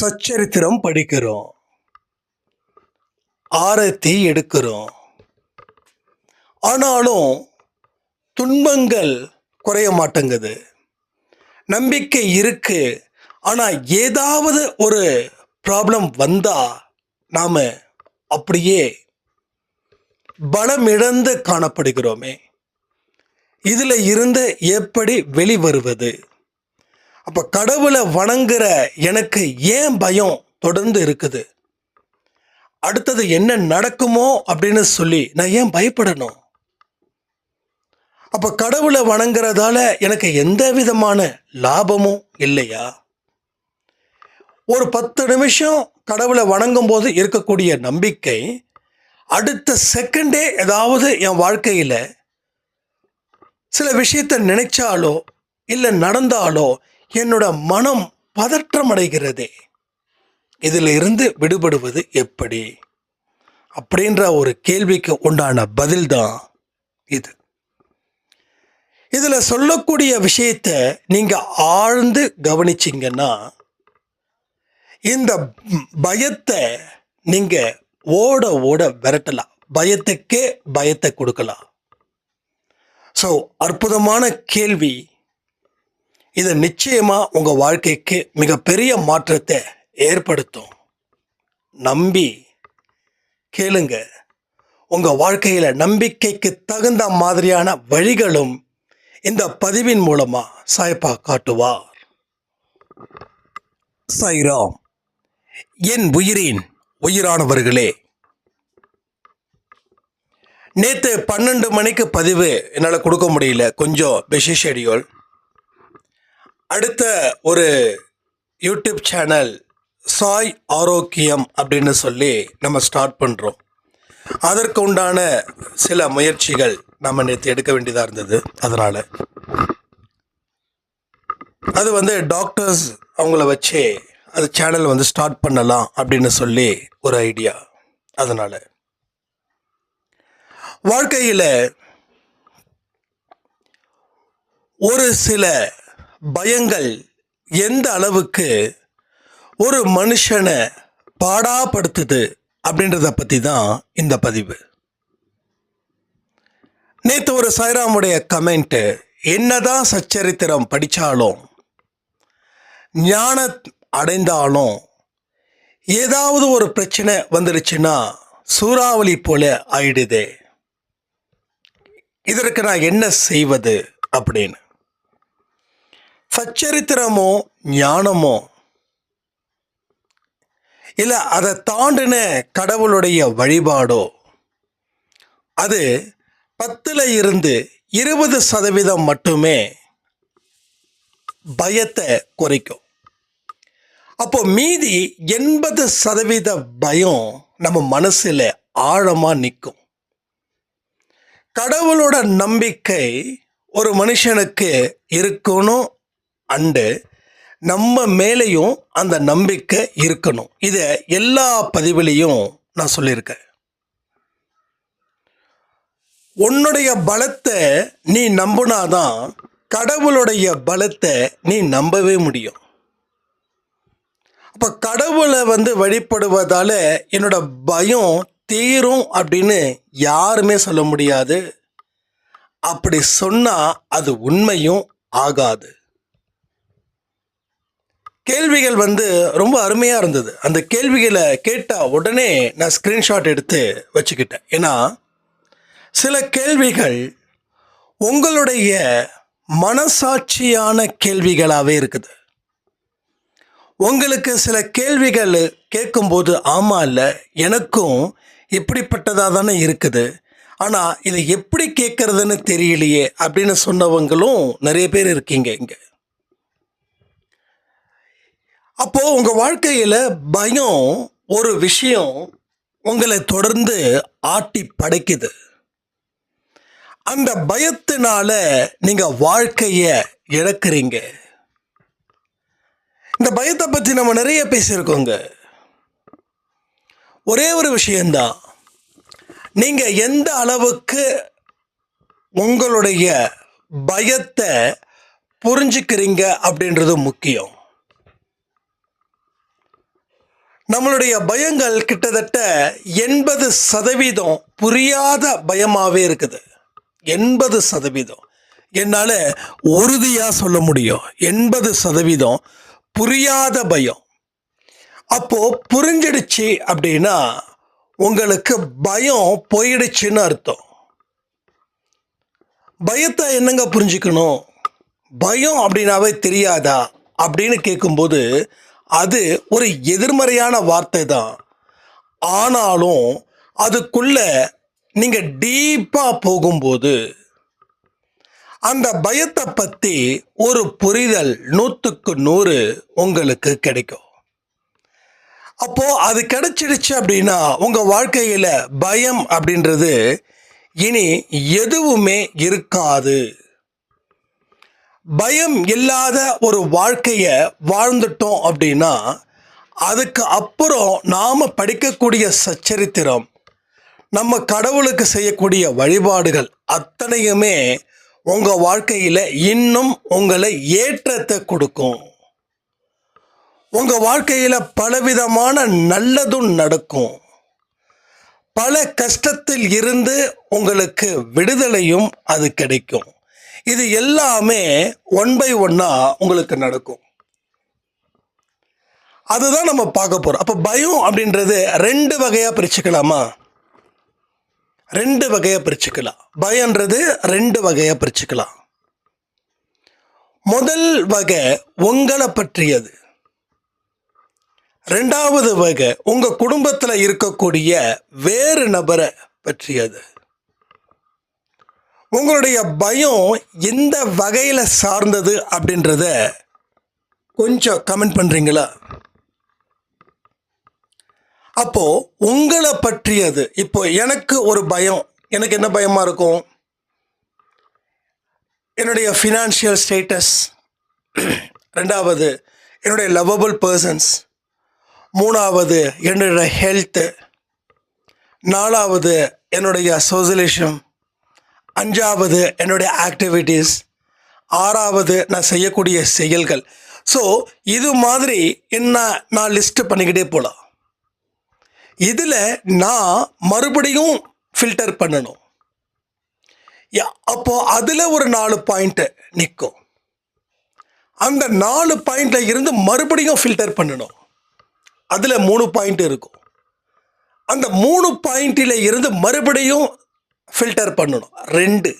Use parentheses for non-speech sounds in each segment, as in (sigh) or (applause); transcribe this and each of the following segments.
சச்சரித்திரம் படிக்கிறோம். ஆரத்தி எடுக்கிறோம். ஆனாலும் துன்பங்கள் குறைய மாட்டேங்குது. நம்பிக்கை இருக்கு. ஆனால் ஏதாவது ஒரு ப்ராப்ளம் வந்தா நாம் அப்படியே பலமிழந்து காணப்படுகிறோமே. இதில் இருந்து எப்படி வெளிவருவது? அப்போ கடவுளை வணங்குற எனக்கு ஏன் பயம் தொடர்ந்து இருக்குது? அடுத்தது என்ன நடக்குமோ அப்படின்னு சொல்லி நான் ஏன் பயப்படணும்? அப்போ கடவுளை வணங்குறதால எனக்கு எந்த விதமான லாபமும் இல்லையா? ஒரு பத்து நிமிஷம் கடவுளை வணங்கும் போது இருக்கக்கூடிய நம்பிக்கை அடுத்த செகண்டே ஏதாவது என் வாழ்க்கையில் சில விஷயத்தை நினைச்சாலோ இல்லை நடந்தாலோ என்னோட மனம் பதற்றம் அடைகிறதே இதில் இருந்து விடுபடுவது எப்படி? அப்படின்ற ஒரு கேள்விக்கு உண்டான பதில் தான் இது. இதில் சொல்லக்கூடிய விஷயத்தை நீங்கள் ஆழ்ந்து கவனிச்சிங்கன்னா இந்த பயத்தை நீங்கள் ஓட ஓட விரட்டலாம். பயத்துக்கே பயத்தை கொடுக்கலாம். ஸோ அற்புதமான கேள்வி. இது நிச்சயமாக உங்கள் வாழ்க்கைக்கு மிகப்பெரிய மாற்றத்தை ஏற்படுத்தும். நம்பி கேளுங்க. உங்கள் வாழ்க்கையில் நம்பிக்கைக்கு தகுந்த மாதிரியான வழிகளும் இந்த பதிவின் மூலமாக சாய்ப்பா காட்டுவார். சாய்ராம் என் உயிரின் உயிரானவர்களே. நேற்று பன்னெண்டு மணிக்கு பதிவு என்னால் கொடுக்க முடியல. கொஞ்சம் பிஸி ஷெடியூல் அடுத்த ஒரு யூடியூப் சேனல் சாய் ஆரோக்கியம் அப்படின்னு சொல்லி நம்ம ஸ்டார்ட் பண்ணுறோம் அதற்கு உண்டான சில முயற்சிகள் நம்ம நேற்று எடுக்க வேண்டியதாக இருந்தது. அதனால் அது வந்து டாக்டர்ஸ் அவங்கள வச்சு அது சேனல் வந்து ஸ்டார்ட் பண்ணலாம் அப்படின்னு சொல்லி ஒரு ஐடியா அதனால் வாழ்க்கையில் ஒரு சில பயங்கள் எந்த அளவுக்கு ஒரு மனுஷனை பாடாப்படுத்துது அப்படின்றத பற்றி தான் இந்த பதிவு. நேற்று ஒரு சாய்ராமுடைய கமெண்ட்டு என்னதான் சச்சரித்திரம் படித்தாலும் ஞான அடைந்தாலும் ஏதாவது ஒரு பிரச்சனை வந்துடுச்சுன்னா சூறாவளி போல ஆயிடுதே. இதற்கு நான் என்ன செய்வது அப்படின்னு. சச்சரித்திரமோ ஞானமோ? இல்லை அதை தாண்டின கடவுளுடைய வழிபாடோ? அது பத்தில் இருந்து இருபது சதவீதம் மட்டுமே பயத்தை குறைக்கும். அப்போ மீதி எண்பது சதவீத பயம் நம்ம மனசில் ஆழமாக நிற்கும் கடவுளோட நம்பிக்கை ஒரு மனுஷனுக்கு இருக்கணும் அண்டு நம்ம மேலேயும் அந்த நம்பிக்கை இருக்கணும். இதை எல்லா பதிவுலேயும் நான் சொல்லியிருக்கேன். உன்னுடைய பலத்தை நீ நம்பினாதான் கடவுளுடைய பலத்தை நீ நம்பவே முடியும். அப்போ கடவுளை வந்து வழிபடுவதால் என்னோட பயம் தீரும் அப்படின்னு யாருமே சொல்ல முடியாது. அப்படி சொன்னால் அது உண்மையும் ஆகாது. கேள்விகள் வந்து ரொம்ப அருமையாக இருந்தது. அந்த கேள்விகளை கேட்டால் உடனே நான் ஸ்க்ரீன்ஷாட் எடுத்து வச்சுக்கிட்டேன். ஏன்னா சில கேள்விகள் உங்களுடைய மனசாட்சியான கேள்விகளாகவே இருக்குது. உங்களுக்கு சில கேள்விகள் கேட்கும்போது ஆமாம் இல்லை எனக்கும் இப்படிப்பட்டதாக தானே இருக்குது. ஆனால் இதை எப்படி கேட்குறதுன்னு தெரியலையே அப்படின்னு சொன்னவங்களும் நிறைய பேர் இருக்கீங்க இங்கே. அப்போது உங்கள் வாழ்க்கையில் பயம் ஒரு விஷயம் உங்களை தொடர்ந்து ஆட்டி படைக்குது. அந்த பயத்தினால நீங்கள் வாழ்க்கையை இழக்கிறீங்க. இந்த பயத்தை பற்றி நம்ம நிறைய பேசியிருக்கோங்க. ஒரே ஒரு விஷயந்தான் நீங்கள் எந்த அளவுக்கு உங்களுடைய பயத்தை புரிஞ்சுக்கிறீங்க அப்படின்றது முக்கியம். நம்மளுடைய பயங்கள் கிட்டத்தட்ட எண்பது சதவீதம் புரியாத பயமாகவே இருக்குது. எண்பது சதவீதம். என்னால் உறுதியாக சொல்ல முடியும். எண்பது சதவீதம் புரியாத பயம். அப்போது புரிஞ்சிடுச்சு அப்படின்னா உங்களுக்கு பயம் போயிடுச்சுன்னு அர்த்தம். பயத்தை என்னங்க புரிஞ்சுக்கணும்? பயம் அப்படின்னாவே தெரியாதா? அப்படின்னு கேட்கும்போது அது ஒரு எதிர்மறையான வார்த்தை தான் ஆனாலும் அதுக்குள்ள நீங்கள் டீப்பாக போகும்போது அந்த பயத்தை பற்றி ஒரு புரிதல் நூற்றுக்கு நூறு உங்களுக்கு கிடைக்கும். அப்போ அது கிடைச்சிடுச்சு அப்படின்னா உங்க வாழ்க்கையில பயம் அப்படின்றது இனி எதுவுமே இருக்காது. பயம் இல்லாத ஒரு வாழ்க்கையை வாழ்ந்துட்டோம் அப்படின்னா அதுக்கு அப்புறம் நாம் படிக்கக்கூடிய சச்சரித்திரம் நம்ம கடவுளுக்கு செய்யக்கூடிய வழிபாடுகள் அத்தனையுமே உங்கள் வாழ்க்கையில் இன்னும் உங்களை ஏற்றத்தை கொடுக்கும். உங்கள் வாழ்க்கையில் பலவிதமான நல்லதும் நடக்கும். பல கஷ்டத்தில் இருந்து உங்களுக்கு விடுதலையும் அது கிடைக்கும். இது எல்லாமே ஒன் பை ஒன்னா உங்களுக்கு நடக்கும். அதுதான் நம்ம பார்க்க போறோம். அப்ப பயம் அப்படின்றது ரெண்டு வகையா பிரிச்சுக்கலாமா? ரெண்டு வகையா பிரிச்சுக்கலாம். பயன்றது ரெண்டு வகையா பிரிச்சுக்கலாம். முதல் வகை உங்களை பற்றியது. ரெண்டாவது வகை உங்க குடும்பத்துல இருக்கக்கூடிய வேறு நபரை பற்றியது. உங்களுடைய பயம் எந்த வகையில் சார்ந்தது அப்படின்றத கொஞ்சம் கமெண்ட் பண்ணுறீங்களா அப்போது உங்களை பற்றியது. இப்போ எனக்கு ஒரு பயம். எனக்கு என்ன பயமாக இருக்கும்? என்னுடைய ஃபினான்ஷியல் ஸ்டேட்டஸ் ரெண்டாவது என்னுடைய லவ்வபிள் பர்சன்ஸ் மூணாவது என்னுடைய ஹெல்த்து நாலாவது என்னுடைய சோசியலிசம் அஞ்சாவது என்னுடைய ஆக்டிவிட்டீஸ் ஆறாவது நான் செய்யக்கூடிய செயல்கள். ஸோ இது மாதிரி என்ன நான் லிஸ்ட்டு பண்ணிக்கிட்டே போகலாம் இதில் நான் மறுபடியும் ஃபில்டர் பண்ணணும். யா- அதில் ஒரு நாலு பாயிண்ட்டு நிற்கும் அந்த நாலு பாயிண்டில் இருந்து மறுபடியும் ஃபில்டர் பண்ணணும். அதில் மூணு பாயிண்ட் இருக்கும். அந்த மூணு பாயிண்டில் இருந்து மறுபடியும் ஃபில்டர் பண்ணணும். ரெண்டு.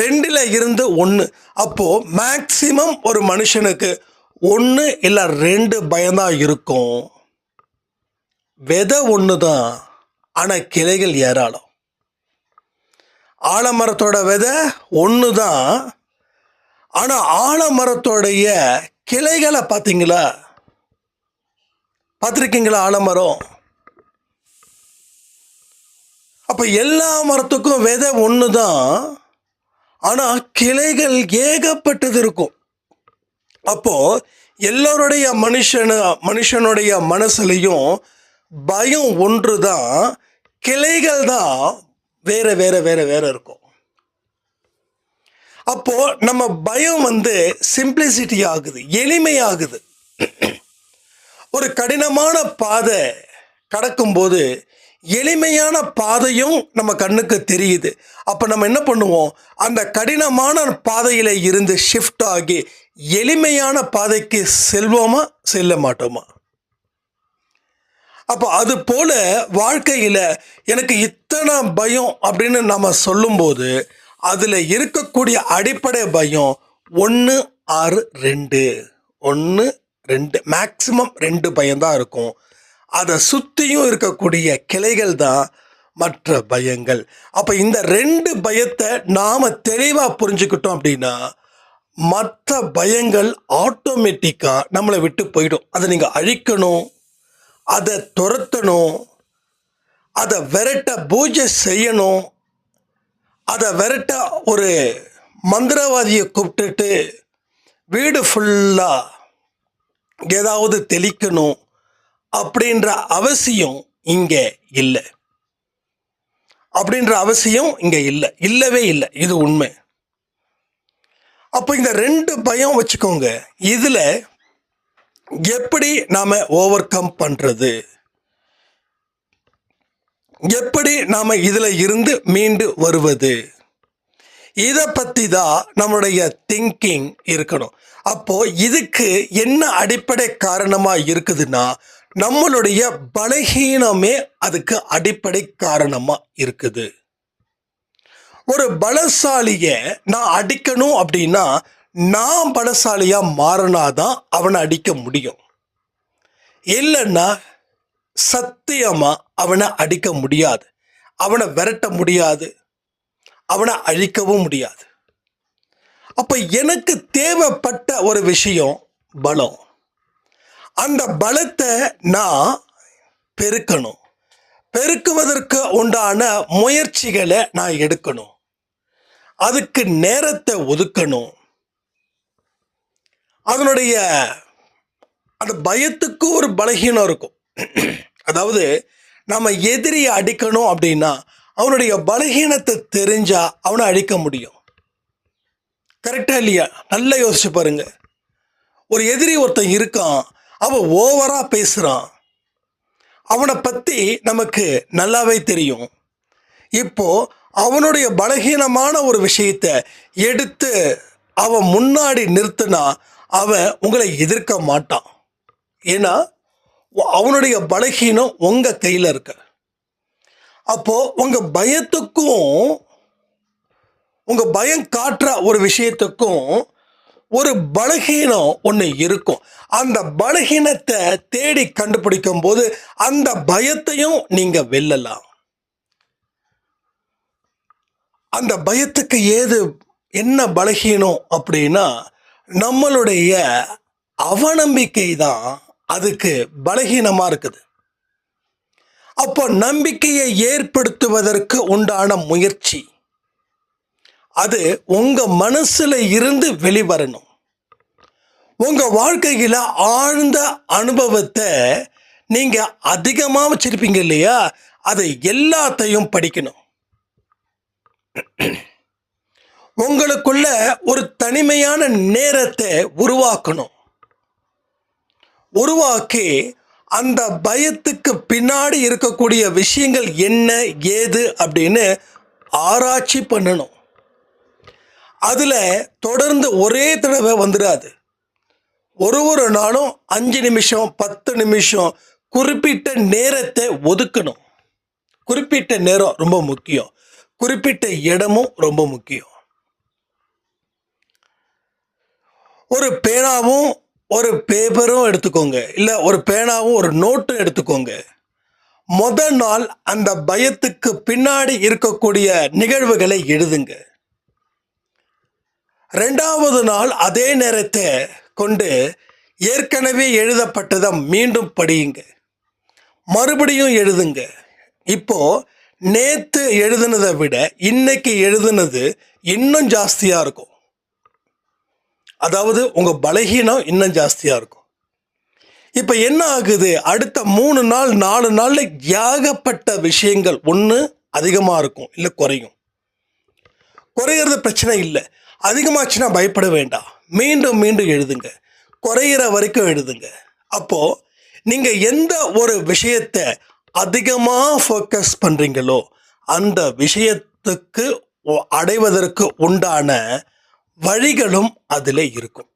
ரெண்டில் இருந்து ஒன்று அப்போது மேக்சிமம் ஒரு மனுஷனுக்கு ஒன்று இல்லை ரெண்டு பயம்தான் இருக்கும். விதை ஒன்று தான் ஆனால் கிளைகள் ஏராளம். ஆலமரத்தோட விதை ஒன்று தான் ஆனால் ஆலமரத்தோடைய கிளைகளை பார்த்தீங்களா பார்த்துருக்கீங்களா ஆலமரம்? அப்போ எல்லா மரத்துக்கும் விதை ஒன்று தான் ஆனால் கிளைகள் ஏகப்பட்டது இருக்கும். அப்போது எல்லோருடைய மனுஷனு மனுஷனுடைய மனசுலையும் பயம் ஒன்று தான் கிளைகள் தான் வேற வேறு வேறு வேறு இருக்கும். அப்போ நம்ம பயம் வந்து சிம்பிளிசிட்டி ஆகுது எளிமையாகுது. ஒரு கடினமான பாதை கடக்கும்போது எளிமையான பாதையும் நம்ம கண்ணுக்கு தெரியுது. அப்போ நம்ம என்ன பண்ணுவோம்? அந்த கடினமான பாதையில் இருந்து ஷிஃப்ட் ஆகி எளிமையான பாதைக்கு செல்வோமா? செல்ல மாட்டோமா? அப்போ அது போல வாழ்க்கையில் எனக்கு இத்தனை பயம் அப்படின்னு நம்ம சொல்லும்போது அதில் இருக்கக்கூடிய அடிப்படை பயம் ஒன்று ஆறு ரெண்டு. ஒன்று ரெண்டு. மேக்சிமம் ரெண்டு பயம்தான் இருக்கும். அதை சுற்றியும் இருக்கக்கூடிய கிளைகள் தான் மற்ற பயங்கள். அப்போ இந்த ரெண்டு பயத்தை நாம் தெளிவாக புரிஞ்சுக்கிட்டோம் அப்படின்னா மற்ற பயங்கள் ஆட்டோமேட்டிக்காக நம்மளை விட்டு போயிடும். அதை நீங்கள் அழிக்கணும் அதை துரத்தணும் அதை விரட்ட பூஜை செய்யணும் அதை விரட்ட ஒரு மந்திரவாதியை கூப்பிட்டுட்டு வீடு ஃபுல்லாக ஏதாவது தெளிக்கணும் அப்படின்ற அவசியம் இங்கே இல்லை. அப்படின்ற அவசியம் இங்கே இல்லை. இல்லவே இல்லை. இது உண்மை. அப்போ இந்த ரெண்டு பயம் வச்சுக்கோங்க. இதில் எப்படி நாம் ஓவர் கம் பண்ணுறது எப்படி நாம் இதில் இருந்து மீண்டு வருவது? இதை பற்றி தான் நம்மளுடைய திங்கிங் இருக்கணும். அப்போது இதுக்கு என்ன அடிப்படை காரணமாக இருக்குதுன்னா நம்மளுடைய பலகீனமே அதுக்கு அடிப்படை காரணமாக இருக்குது. ஒரு பலசாலிய நான் அடிக்கணும் அப்படின்னா நான் பலசாலியா மாறினாதான் அவனை அடிக்க முடியும். இல்லைன்னா சத்தியமா அவனை அடிக்க முடியாது. அவனை விரட்ட முடியாது. அவனை அழிக்கவும் முடியாது. அப்ப எனக்கு தேவைப்பட்ட ஒரு விஷயம் பலம். அந்த பலத்தை நான் பெருக்கணும். பெருக்குவதற்கு உண்டான முயற்சிகளை நான் எடுக்கணும். அதுக்கு நேரத்தை ஒதுக்கணும். அதனுடைய அந்த பயத்துக்கு ஒரு பலகீனம் இருக்கும். அதாவது நம்ம எதிரியை அடிக்கணும் அப்படின்னா அவனுடைய பலகீனத்தை தெரிஞ்சால் அவனை அழிக்க முடியும். கரெக்டாக இல்லையா? நல்லா யோசிச்சு பாருங்க. ஒரு எதிரி ஒருத்தன் இருக்கான். அவன் ஓவராக பேசுகிறான் அவனை பற்றி நமக்கு நல்லாவே தெரியும். இப்போது அவனுடைய பலகீனமான ஒரு விஷயத்தை எடுத்து அவன் முன்னாடி நிறுத்தினா அவன் உங்களை எதிர்க்க மாட்டான். ஏன்னா அவனுடைய பலகீனம் உங்கள் கையில் இருக்கு. அப்போது உங்கள் பயத்துக்கும் உங்கள் பயம் காட்டுற ஒரு விஷயத்துக்கும் ஒரு பலகீனம் ஒன்று இருக்கும். அந்த பலகீனத்தை தேடி கண்டுபிடிக்கும் போது அந்த பயத்தையும் நீங்க வெல்லலாம். அந்த பயத்துக்கு ஏது என்ன பலகீனம் அப்படின்னா நம்மளுடைய அவநம்பிக்கை தான் அதுக்கு பலகீனமாக இருக்குது. அப்போ நம்பிக்கையை ஏற்படுத்துவதற்கு உண்டான முயற்சி அது உங்கள் மனசில் இருந்து வெளிவரணும். உங்கள் வாழ்க்கையில் ஆழ்ந்த அனுபவத்தை நீங்கள் அதிகமாக வச்சுருப்பீங்க இல்லையா? அதை எல்லாத்தையும் படிக்கணும். உங்களுக்குள்ள ஒரு தனிமையான நேரத்தை உருவாக்கணும். உருவாக்கி அந்த பயத்துக்கு பின்னாடி இருக்கக்கூடிய விஷயங்கள் என்ன ஏது அப்படின்னு ஆராய்ச்சி பண்ணணும். அதில் தொடர்ந்து ஒரே தடவை வந்துடாது. ஒரு ஒரு நாளும் அஞ்சு நிமிஷம் பத்து நிமிஷம் குறிப்பிட்ட நேரத்தை ஒதுக்கணும். குறிப்பிட்ட நேரம் ரொம்ப முக்கியம். குறிப்பிட்ட இடமும் ரொம்ப முக்கியம். ஒரு பேனாவும் ஒரு பேப்பரும் எடுத்துக்கோங்க. இல்லை ஒரு பேனாவும் ஒரு நோட்டும் எடுத்துக்கோங்க. முத நாள் அந்த பயத்துக்கு பின்னாடி இருக்கக்கூடிய நிகழ்வுகளை எழுதுங்க. ரெண்டாவது நாள் அதே நேரத்தை கொண்டு ஏற்கனவே எழுதப்பட்டதை மீண்டும் படியுங்க. மறுபடியும் எழுதுங்க. இப்போ நேத்து எழுதுனதை விட இன்னைக்கு எழுதுனது இன்னும் ஜாஸ்தியாக இருக்கும். அதாவது உங்கள் பலகீனம் இன்னும் ஜாஸ்தியாக இருக்கும். இப்போ என்ன ஆகுது? அடுத்த மூணு நாள் நாலு நாளில் ஏகப்பட்ட விஷயங்கள் ஒன்று அதிகமாக இருக்கும் இல்லை குறையும். குறையிறது பிரச்சனை இல்லை. அதிகமாச்சுன்னா பயப்பட வேண்டாம். மீண்டும் மீண்டும் எழுதுங்க. குறையிற வரைக்கும் எழுதுங்க. அப்போது நீங்கள் எந்த ஒரு விஷயத்தை அதிகமாக ஃபோக்கஸ் பண்ணுறீங்களோ அந்த விஷயத்துக்கு அடைவதற்கு உண்டான வழிகளும் அதில் இருக்கும்.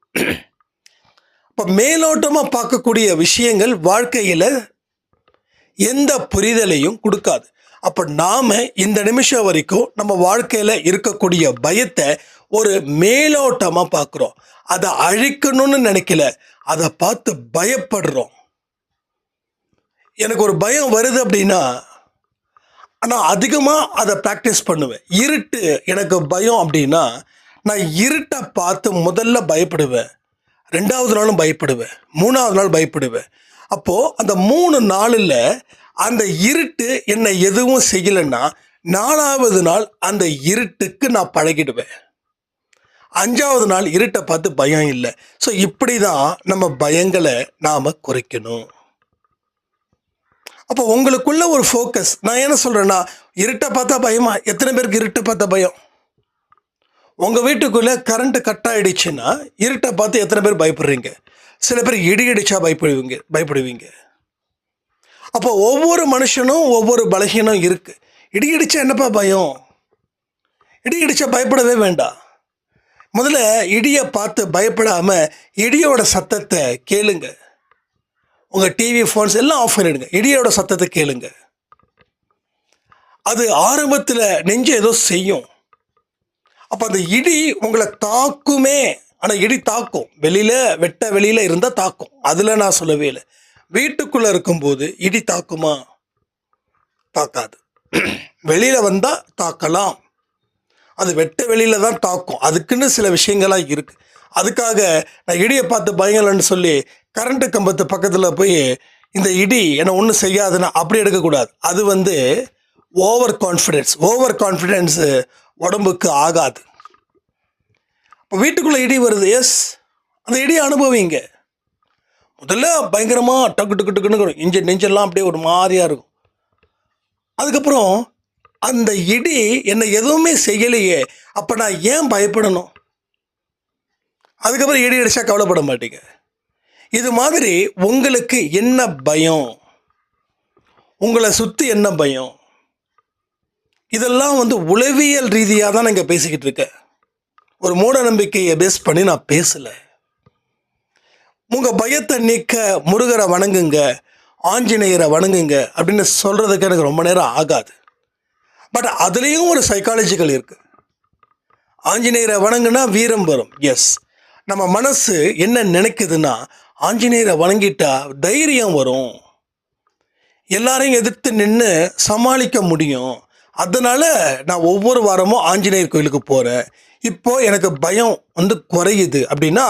இப்போ மேலோட்டமாக பார்க்கக்கூடிய விஷயங்கள் வாழ்க்கையில் எந்த புரிதலையும் கொடுக்காது. அப்போ நாம் இந்த நிமிஷம் வரைக்கும் நம்ம வாழ்க்கையில் இருக்கக்கூடிய பயத்தை ஒரு மேலோட்டமா பார்க்குறோம் அதை அழிக்கணும்னு நினைக்கல. அதை பார்த்து பயப்படுறோம். எனக்கு ஒரு பயம் வருது அப்படின்னா நான் அதிகமாக அதை ப்ராக்டிஸ் பண்ணுவேன். இருட்டு எனக்கு பயம் அப்படின்னா நான் இருட்டை பார்த்து முதல்ல பயப்படுவேன். ரெண்டாவது நாளும் பயப்படுவேன். மூணாவது நாள் பயப்படுவேன். அப்போது அந்த மூணு நாளில் அந்த இருட்டு என்னை எதுவும் செய்யலைன்னா நாலாவது நாள் அந்த இருட்டுக்கு நான் பழகிடுவேன். அஞ்சாவது நாள் இருட்டை பார்த்து பயம் இல்லை. ஸோ இப்படி தான் நம்ம பயங்களை நாம் குறைக்கணும். அப்போ உங்களுக்குள்ள ஒரு ஃபோக்கஸ் நான் என்ன சொல்கிறேன்னா இருட்டை பார்த்தா பயமா? எத்தனை பேருக்கு இருட்டை பார்த்தா பயம்? உங்கள் வீட்டுக்குள்ளே கரண்ட்டு கட் ஆகிடுச்சுன்னா இருட்டை பார்த்து எத்தனை பேர் பயப்படுறீங்க? சில பேர் இடி இடிச்சா பயப்படுவீங்க பயப்படுவீங்க. அப்போ ஒவ்வொரு மனுஷனும் ஒவ்வொரு பலகீனம் இருக்குது இடி இடிச்சா என்னப்பா பயம்? இடி இடிச்சா பயப்படவே வேண்டாம். முதல்ல இடியை பார்த்து பயப்படாமல் இடியோட சத்தத்தை கேளுங்க. உங்கள் டிவி ஃபோன்ஸ் எல்லாம் ஆஃப் பண்ணிடுங்க. இடியோட சத்தத்தை கேளுங்க. அது ஆரம்பத்தில் நெஞ்சு ஏதோ செய்யும். அப்போ அந்த இடி உங்களை தாக்குமே. ஆனால் இடி தாக்கும். வெளியில் வெட்ட வெளியில் இருந்தால் தாக்கும். அதில் நான் சொல்லவே இல்லை. வீட்டுக்குள்ளே இருக்கும்போது இடி தாக்குமா? தாக்காது. (clears throat) வெளியில் வந்தால் தாக்கலாம். அது வெட்ட வெளியில் தான் தாக்கும். அதுக்குன்னு சில விஷயங்கள்லாம் இருக்குது அதுக்காக நான் இடியை பார்த்து பயங்கலன்னு சொல்லி கரண்ட்டு கம்பத்து பக்கத்தில் போய் இந்த இடி என்னை ஒன்றும் செய்யாதுன்னா அப்படி எடுக்கக்கூடாது. அது வந்து ஓவர் கான்ஃபிடென்ஸ் ஓவர் கான்ஃபிடென்ஸு உடம்புக்கு ஆகாது. இப்போ வீட்டுக்குள்ளே இடி வருது. எஸ் அந்த இடியை அனுபவிங்க. முதல்ல பயங்கரமாக டக்கு டக்கு டக்குன்னு வரும். இஞ்சி நெஞ்செல்லாம் அப்படியே ஒரு மாதிரியாக இருக்கும். அதுக்கப்புறம் அந்த இடி என்னை எதுவுமே செய்யலையே அப்போ நான் ஏன் பயப்படணும்? அதுக்கப்புறம் இடி அடிச்சா கவலைப்பட மாட்டீங்க. இது மாதிரி உங்களுக்கு என்ன பயம்? உங்களை சுற்றி என்ன பயம்? இதெல்லாம் வந்து உளவியல் ரீதியாக தான் நான் இங்கே பேசிக்கிட்டு இருக்கேன். ஒரு மூட நம்பிக்கையை பேஸ் பண்ணி நான் பேசலை. உங்கள் பயத்தை நீக்க முருகரை வணங்குங்க ஆஞ்சநேயரை வணங்குங்க அப்படின்னு சொல்கிறதுக்கு எனக்கு ரொம்ப நேரம் ஆகாது. பட் அதுலேயும் ஒரு சைக்காலஜிக்கல் இருக்குது ஆஞ்சநேயரை வணங்குனா வீரம் வரும். எஸ் நம்ம மனசு என்ன நினைக்குதுன்னா ஆஞ்சநேயரை வணங்கிட்டா தைரியம் வரும். எல்லாரையும் எதிர்த்து நின்று சமாளிக்க முடியும். அதனால் நான் ஒவ்வொரு வாரமும் ஆஞ்சநேயர் கோயிலுக்கு போகிறேன் இப்போ எனக்கு பயம் வந்து குறையுது அப்படின்னா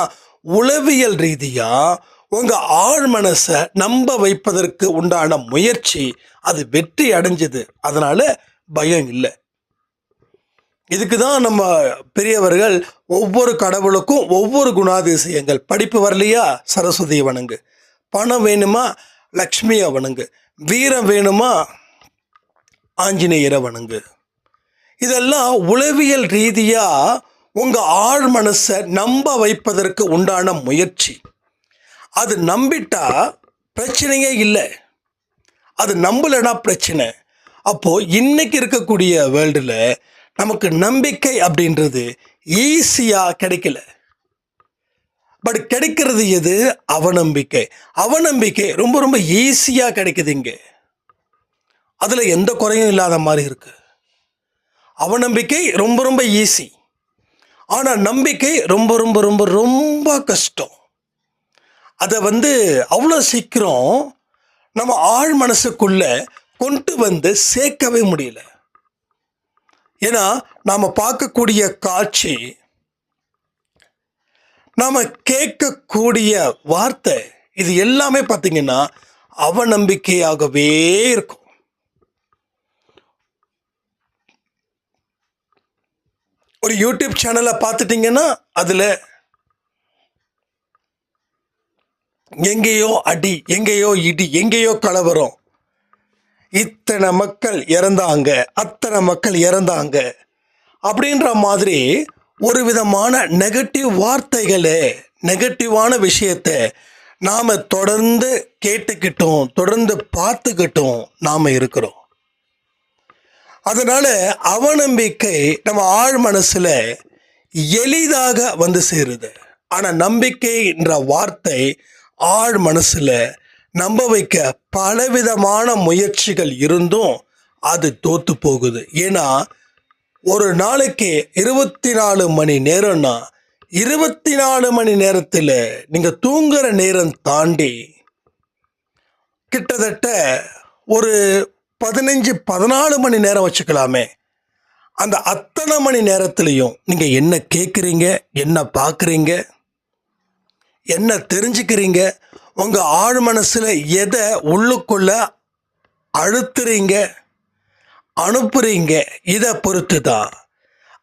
உளவியல் ரீதியாக உங்கள் ஆழ் மனசை நம்ப வைப்பதற்கு உண்டான முயற்சி அது வெற்றி அடைஞ்சது. அதனால் பயம் இல்லை. இதுக்கு தான் நம்ம பெரியவர்கள் ஒவ்வொரு கடவுளுக்கும் ஒவ்வொரு குணாதிசயங்கள். படிப்பு வரலையா? சரஸ்வதியை வணங்கு பணம் வேணுமா? லக்ஷ்மியை வணங்கு வீரம் வேணுமா? ஆஞ்சநேயரை வணங்கு இதெல்லாம் உளவியல் ரீதியாக உங்கள் ஆழ் மனசை நம்ப வைப்பதற்கு உண்டான முயற்சி. அது நம்பிட்டா பிரச்சனையே இல்லை. அது நம்பலைன்னா பிரச்சனை. அப்போது இன்னைக்கு இருக்கக்கூடிய வேர்ல்டில் நமக்கு நம்பிக்கை அப்படின்றது ஈஸியாக கிடைக்கல. பட் கிடைக்கிறது எது? அவநம்பிக்கை. அவநம்பிக்கை ரொம்ப ரொம்ப ஈஸியாக கிடைக்குது இங்கே. அதில் எந்த குறையும் இல்லாத மாதிரி இருக்கு. அவநம்பிக்கை ரொம்ப ரொம்ப ஈஸி. ஆனால் நம்பிக்கை ரொம்ப ரொம்ப ரொம்ப ரொம்ப கஷ்டம். அதை வந்து அவ்வளோ சீக்கிரம் நம்ம ஆழ் மனசுக்குள்ளே கொண்டு வந்து சேர்க்கவே முடியல. ஏன்னா நாம் பார்க்கக்கூடிய காட்சி நாம் கேட்கக்கூடிய வார்த்தை இது எல்லாமே பார்த்தீங்கன்னா அவநம்பிக்கையாகவே இருக்கும். ஒரு யூடியூப் சேனலை பார்த்துட்டிங்கன்னா அதில் எங்கேயோ அடி எங்கேயோ இடி எங்கேயோ கலவரம் இத்தனை மக்கள் இறந்தாங்க அத்தனை மக்கள் இறந்தாங்க அப்படின்ற மாதிரி ஒரு விதமான நெகட்டிவ் வார்த்தைகளை நெகட்டிவான விஷயத்தை நாம் தொடர்ந்து கேட்டுக்கிட்டோம் தொடர்ந்து பார்த்துக்கிட்டோம் நாம் இருக்கிறோம். அதனால் அவநம்பிக்கை நம்ம ஆழ் மனசில் எளிதாக வந்து சேருது. ஆனால் நம்பிக்கைன்ற வார்த்தை ஆழ் மனசில் நம்ப வைக்க பலவிதமான முயற்சிகள் இருந்தும் அது தோத்து போகுது. ஏன்னா ஒரு நாளைக்கு இருபத்தி நாலு மணி நேரம்னா இருபத்தி நாலு மணி நேரத்தில் நீங்கள் தூங்குற நேரம் தாண்டி கிட்டத்தட்ட ஒரு பதினஞ்சு பதினாலு மணி நேரம் வச்சுக்கலாமே. அந்த அத்தனை மணி நேரத்துலையும் நீங்கள் என்ன கேட்குறீங்க என்ன பார்க்குறீங்க என்ன தெரிஞ்சுக்கிறீங்க? உங்கள் ஆழ் மனசில் எதை உள்ளுக்குள்ள அழுத்துறீங்க அனுப்புறீங்க இதை பொறுத்து தான்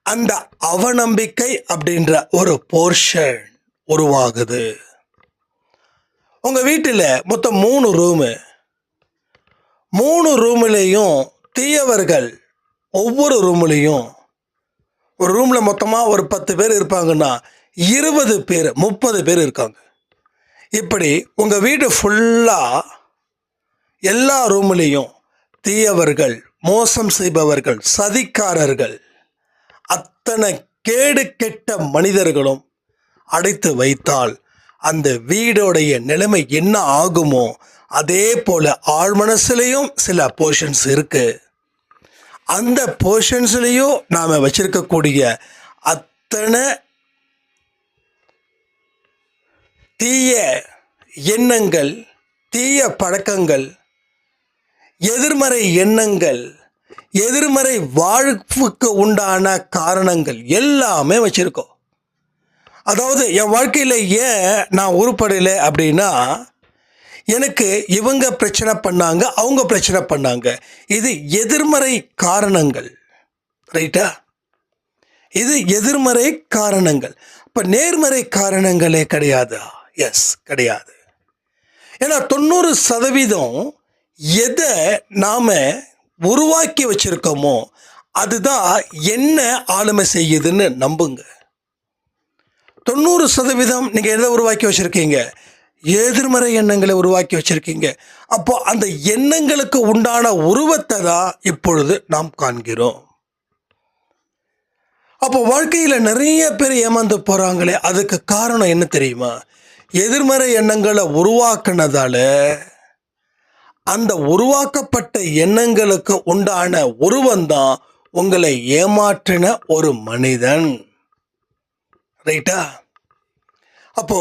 அந்த அவநம்பிக்கை அப்படின்ற ஒரு போர்ஷன் உருவாகுது. உங்கள் வீட்டில் மொத்தம் மூணு ரூமு மூணு ரூம்லேயும் தீயவர்கள் ஒவ்வொரு ரூம்லேயும் ஒரு ரூமில் மொத்தமாக ஒரு பத்து பேர் இருப்பாங்கன்னா இருபது பேர் முப்பது பேர் இருக்காங்க. இப்படி உங்கள் வீடு ஃபுல்லாக எல்லா ரூம்லேயும் தீயவர்கள் மோசம் செய்பவர்கள் சதிக்காரர்கள் அத்தனை கேடு கெட்ட மனிதர்களும் அடைத்து வைத்தால் அந்த வீடோடைய நிலைமை என்ன ஆகுமோ அதே போல் ஆழ்மனசுலேயும் சில போர்ஷன்ஸ் இருக்குது அந்த போர்ஷன்ஸ்லேயும் நாம் வச்சிருக்கக்கூடிய அத்தனை தீய எண்ணங்கள் தீய பழக்கங்கள் எதிர்மறை எண்ணங்கள் எதிர்மறை வாழ்வுக்கு உண்டான காரணங்கள் எல்லாமே வச்சுருக்கோம். அதாவது என் வாழ்க்கையில் ஏன் நான் உருப்படலை அப்படின்னா எனக்கு இவங்க பிரச்சனை பண்ணாங்க அவங்க பிரச்சனை பண்ணாங்க. இது எதிர்மறை காரணங்கள். ரைட்டா? இது எதிர்மறை காரணங்கள். இப்போ நேர்மறை காரணங்களே கிடையாதா? எஸ் கிடையாது. ஏன்னா தொண்ணூறு சதவீதம் எதை நாம் உருவாக்கி வச்சுருக்கோமோ அதுதான் என்ன ஆளுமை செய்யுதுன்னு நம்புங்க. தொண்ணூறு சதவீதம் நீங்கள் எதை உருவாக்கி வச்சுருக்கீங்க? எதிர்மறை எண்ணங்களை உருவாக்கி வச்சுருக்கீங்க. அப்போ அந்த எண்ணங்களுக்கு உண்டான உருவத்தை தான் இப்பொழுது நாம் காண்கிறோம். அப்போ வாழ்க்கையில் நிறைய பேர் ஏமாந்து போகிறாங்களே அதுக்கு காரணம் என்ன தெரியுமா? எதிர்மறை எண்ணங்களை உருவாக்குனதால அந்த உருவாக்கப்பட்ட எண்ணங்களுக்கு உண்டான உருவந்தான் உங்களை ஏமாற்றின ஒரு மனிதன். ரைட்டா அப்போ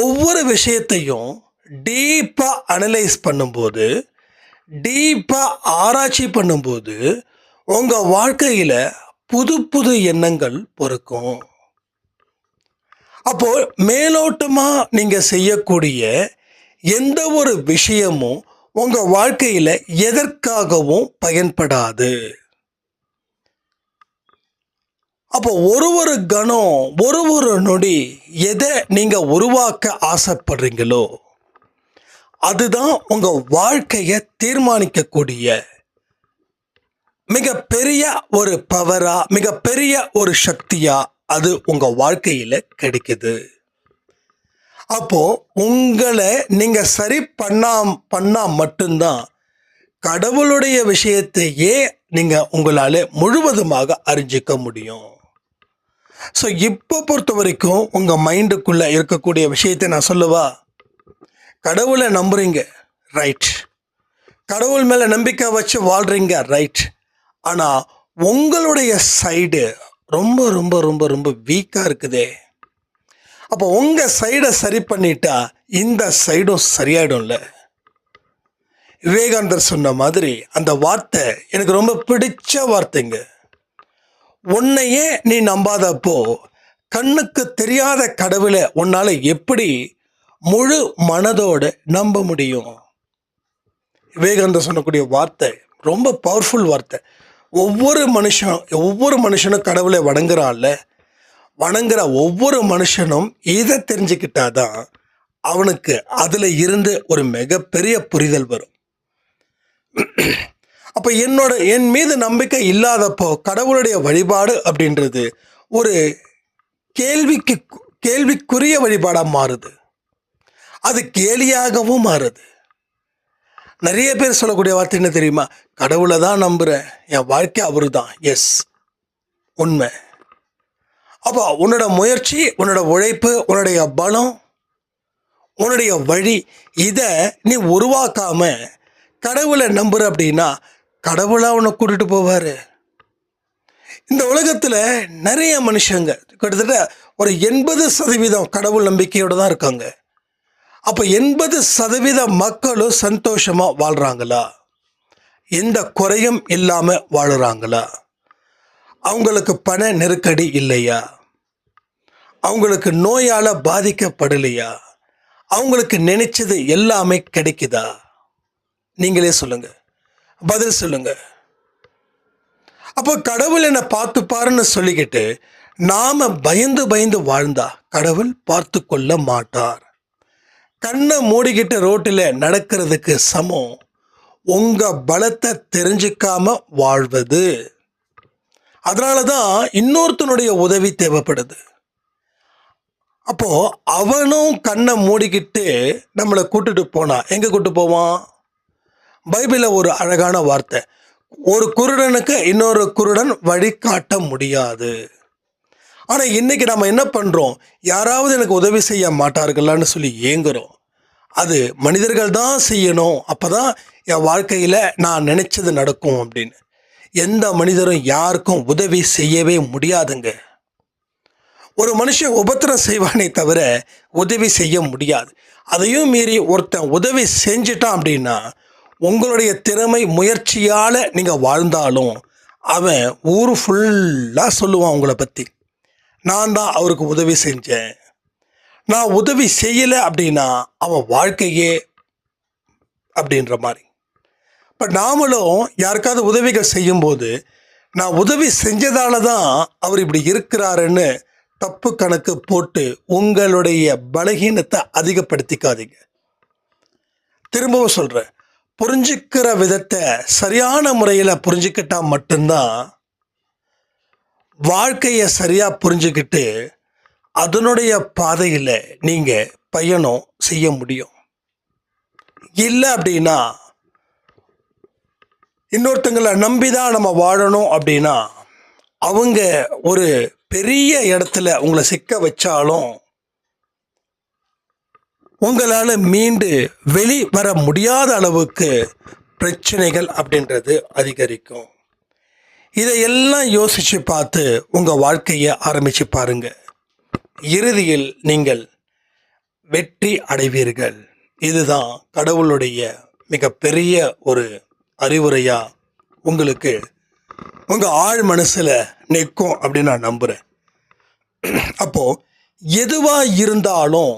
ஒவ்வொரு விஷயத்தையும் டீப்பாக அனலைஸ் பண்ணும்போது டீப்பாக ஆராய்ச்சி பண்ணும்போது உங்கள் வாழ்க்கையில் புது புது எண்ணங்கள் பொறுக்கும். அப்போ மேலோட்டமாக நீங்கள் செய்யக்கூடிய எந்த ஒரு விஷயமும் உங்கள் வாழ்க்கையில் எதற்காகவும் பயன்படாது. அப்போ ஒரு ஒரு கணம் ஒரு ஒரு நொடி எதை நீங்கள் உருவாக்க ஆசைப்படுறீங்களோ அதுதான் உங்கள் வாழ்க்கையை தீர்மானிக்கக்கூடிய மிகப்பெரிய ஒரு பவரா மிகப்பெரிய ஒரு சக்தியா அது உங்கள் வாழ்க்கையில் கிடைக்குது. அப்போ உங்களை நீங்கள் சரி பண்ணா பண்ணா மட்டும்தான் கடவுளுடைய விஷயத்தையே நீங்கள் உங்களால் முழுவதுமாக அறிஞ்சிக்க முடியும். ஸோ இப்போ பொறுத்த வரைக்கும் உங்கள் மைண்டுக்குள்ளே இருக்கக்கூடிய விஷயத்தை நான் சொல்லவா? கடவுளை நம்புறீங்க ரைட் கடவுள் மேலே நம்பிக்கை வச்சு வாழ்கிறீங்க ரைட் ஆனால் உங்களுடைய சைடு ரொம்ப ரொம்ப ரொம்ப ரொம்ப வீக்காக இருக்குதே. அப்போ உங்கள் சைடை சரி பண்ணிட்டா இந்த சைடும் சரியாயிடும்ல. விவேகானந்தர் சொன்ன மாதிரி அந்த வார்த்தை எனக்கு ரொம்ப பிடிச்ச வார்த்தைங்க. உன்னையே நீ நம்பாதப்போ கண்ணுக்கு தெரியாத கடவுளை உன்னால் எப்படி முழு மனதோடு நம்ப முடியும்? விவேகானந்தர் சொன்னக்கூடிய வார்த்தை ரொம்ப பவர்ஃபுல் வார்த்தை. ஒவ்வொரு மனுஷன் ஒவ்வொரு மனுஷனும் கடவுளை வணங்குறான்ல வணங்குற ஒவ்வொரு மனுஷனும் இதை தெரிஞ்சுக்கிட்டாதான் அவனுக்கு அதில் இருந்து ஒரு மிகப்பெரிய புரிதல் வரும். அப்போ என்னோட என் மீது நம்பிக்கை இல்லாதப்போ கடவுளுடைய வழிபாடு அப்படின்றது ஒரு கேள்விக்கு கேள்விக்குரிய வழிபாடாக மாறுது. அது கேலியாகவும் மாறுது. நிறைய பேர் சொல்லக்கூடிய வார்த்தை என்ன தெரியுமா? கடவுளை தான் நம்புகிறேன் என் வாழ்க்கை அவரு தான் எஸ் உண்மை. அப்போ உன்னோட முயற்சி உன்னோட உழைப்பு உன்னுடைய பலம் உன்னுடைய வழி இதை நீ உருவாக்காம கடவுளை நம்புற அப்படின்னா கடவுளாக உன்னை கூட்டிட்டு போவார். இந்த உலகத்தில் நிறைய மனுஷங்க கிட்டத்தட்ட ஒரு எண்பது சதவீதம் கடவுள் நம்பிக்கையோடு தான் இருக்காங்க. அப்போ எண்பது சதவீத மக்களும் சந்தோஷமாக வாழ்கிறாங்களா எந்த குறையும் இல்லாமல் வாழுறாங்களா? அவங்களுக்கு பண நெருக்கடி இல்லையா? அவங்களுக்கு நோயால் பாதிக்கப்படலையா? அவங்களுக்கு நினைச்சது எல்லாமே கிடைக்குதா? நீங்களே சொல்லுங்க. பதில் சொல்லுங்க. அப்போ கடவுள் என்னை பார்த்துப்பாருன்னு சொல்லிக்கிட்டு நாம பயந்து பயந்து வாழ்ந்தா கடவுள் பார்த்து கொள்ள மாட்டார். கண்ணை மூடிக்கிட்டு ரோட்டில் நடக்கிறதுக்கு சமம். உங்கள் பலத்தை தெரிஞ்சிக்காம வாழ்வது. அதனால தான் இன்னொருத்தனுடைய உதவி தேவைப்படுது. அப்போது அவனும் கண்ணை மூடிக்கிட்டு நம்மளை கூட்டுட்டு போனான் எங்கே கூட்டு போவான்? பைபிளில் ஒரு அழகான வார்த்தை. ஒரு குருடனுக்கு இன்னொரு குருடன் வழிகாட்ட முடியாது. ஆனால் இன்னைக்கு நம்ம என்ன பண்ணுறோம் யாராவது எனக்கு உதவி செய்ய மாட்டார்களான்னு சொல்லி ஏங்குறோம். அது மனிதர்கள் தான் செய்யணும். அப்போ தான் என் வாழ்க்கையில் நான் நினச்சது நடக்கும் அப்படின்னு. எந்த மனிதரும் யாருக்கும் உதவி செய்யவே முடியாதுங்க. ஒரு மனுஷன் உபத்திரம் செய்வானே தவிர உதவி செய்ய முடியாது. அதையும் மீறி ஒருத்தன் உதவி செஞ்சிட்டான் அப்படின்னா உங்களுடைய திறமை முயற்சியால் நீங்கள் வாழ்ந்தாலும் அவன் ஊர் ஃபுல்லாக சொல்லுவான் உங்களை பற்றி நான் தான் அவருக்கு உதவி செஞ்சேன். நான் உதவி செய்யலை அப்படின்னா அவன் வாழ்க்கையே அப்படின்ற மாதிரி. இப்போ நாமளும் யாருக்காவது உதவிகள் செய்யும்போது நான் உதவி செஞ்சதால தான் அவர் இப்படி இருக்கிறாருன்னு தப்பு கணக்கு போட்டு உங்களுடைய பலகீனத்தை அதிகப்படுத்திக்காதீங்க. திரும்பவும் சொல்கிறேன் புரிஞ்சுக்கிற விதத்தை சரியான முறையில் புரிஞ்சுக்கிட்டால் மட்டும்தான் வாழ்க்கையை சரியாக புரிஞ்சுக்கிட்டு அதனுடைய பாதையில் நீங்கள் பயணம் செய்ய முடியும். இல்லை அப்படின்னா இன்னொருத்தங்களை நம்பி தான் நம்ம வாழணும் அப்படின்னா அவங்க ஒரு பெரிய இடத்துல உங்களை சிக்க வச்சாலும் உங்களால் மீண்டு வெளி வர முடியாத அளவுக்கு பிரச்சனைகள் அப்படின்றது அதிகரிக்கும். இதையெல்லாம் யோசித்து பார்த்து உங்கள் வாழ்க்கையை ஆரம்பித்து பாருங்கள் இறுதியில் நீங்கள் வெற்றி அடைவீர்கள். இதுதான் கடவுளுடைய மிகப்பெரிய ஒரு அறிவுரையாக உங்களுக்கு உங்கள் ஆழ் மனசில் நிற்கும் அப்படின்னு நான் நம்புகிறேன் அப்போது எதுவாக இருந்தாலும்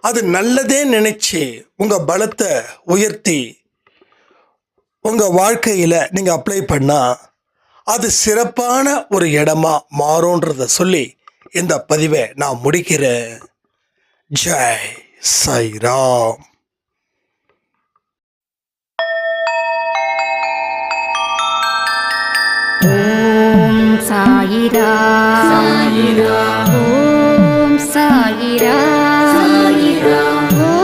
அது நல்லதே நினச்சி உங்கள் பலத்தை உயர்த்தி உங்கள் வாழ்க்கையில் நீங்கள் அப்ளை பண்ணால் அது சிறப்பான ஒரு இடமா மாறும்ன்றத சொல்லி இந்த பதிவை நான் முடிக்கிறேன். ஜெய் சாய்ராம். ஓம் சாயிரா சாயிரா ஓம் சாயிரா சாயிரா ஓம்